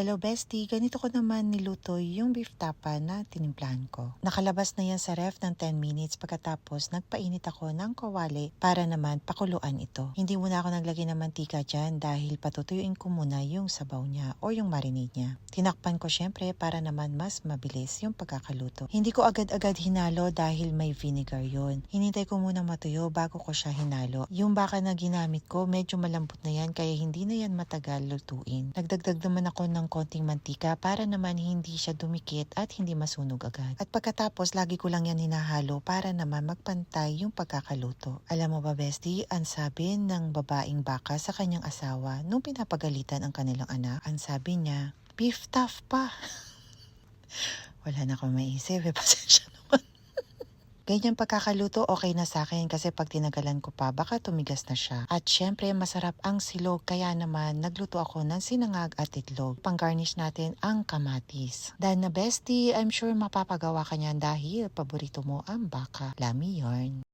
Hello bestie, ganito ko naman niluto yung beef tapa na tinimplahan ko. Nakalabas na yan sa ref ng 10 minutes pagkatapos nagpainit ako ng kawali para naman pakuluan ito. Hindi muna ako naglagay ng mantika dyan dahil patutuyuin ko muna yung sabaw niya o yung marinade niya. Tinakpan ko syempre para naman mas mabilis yung pagkakaluto. Hindi ko agad-agad hinalo dahil may vinegar yun. Hinintay ko muna matuyo bago ko siya hinalo. Yung baka na ginamit ko medyo malambot na yan kaya hindi na yan matagal lutuin. Nagdagdag naman ako ng konting mantika para naman hindi siya dumikit at hindi masunog agad. At pagkatapos lagi ko lang yan hinahalo para naman magpantay yung pagkakaluto. Alam mo ba bestie, ang sabi ng babaeng baka sa kanyang asawa nung pinapagalitan ang kanilang anak, ang sabi niya, beef tough pa. Wala na akong maisip, eh, pasensya naman. Ganyan pagkakaluto, okay na sa akin kasi pag tinagalan ko pa, baka tumigas na siya. At syempre, masarap ang silog, kaya naman nagluto ako ng sinangag at itlog. Pang-garnish natin ang kamatis. Dahil na bestie, I'm sure mapapagawa ka niyan dahil paborito mo ang baka. Lami yarn.